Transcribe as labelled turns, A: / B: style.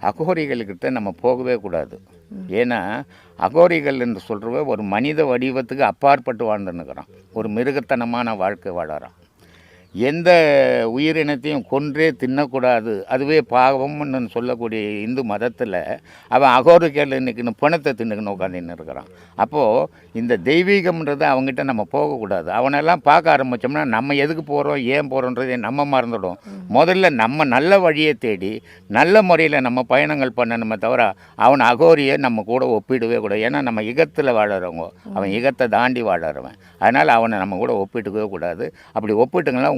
A: அகோரிகளுக்கிட்ட நம்ம போகவே கூடாது. ஏன்னா அகோரிகள் என்று சொல்கிறவ ஒரு மனித வடிவத்துக்கு அப்பாற்பட்டு வாழ்ந்துன்னுக்கிறான். ஒரு மிருகத்தனமான வாழ்க்கை வாழறான். எந்த உயிரினத்தையும் கொன்றே தின்னக்கூடாது. அதுவே பாவம்னு சொல்லக்கூடிய இந்து மதத்தில் அவன் அகோரிகள் இன்னைக்கு பிணத்தை தின்னுக்குன்னு உட்காந்துன்னு இருக்கிறான். அப்போது இந்த தெய்வீகம்ன்றது அவங்ககிட்ட நம்ம போகக்கூடாது. அவனெல்லாம் பார்க்க ஆரம்பித்தோம்னா நம்ம எதுக்கு போகிறோம் ஏன் போகிறோன்றதை நம்ம மறந்துடும். முதல்ல நம்ம நல்ல வழியை தேடி நல்ல முறையில் நம்ம பயணங்கள் பண்ணணுமே தவிர அவன் அகோரியை நம்ம கூட ஒப்பிடவே கூடாது. ஏன்னா நம்ம இகத்தில் வாழறவங்க. அவன் இகத்தை தாண்டி வாழறவன். அதனால் அவனை நம்ம கூட ஒப்பிட்டுக்கவே கூடாது. அப்படி ஒப்பிட்டுங்கன்னா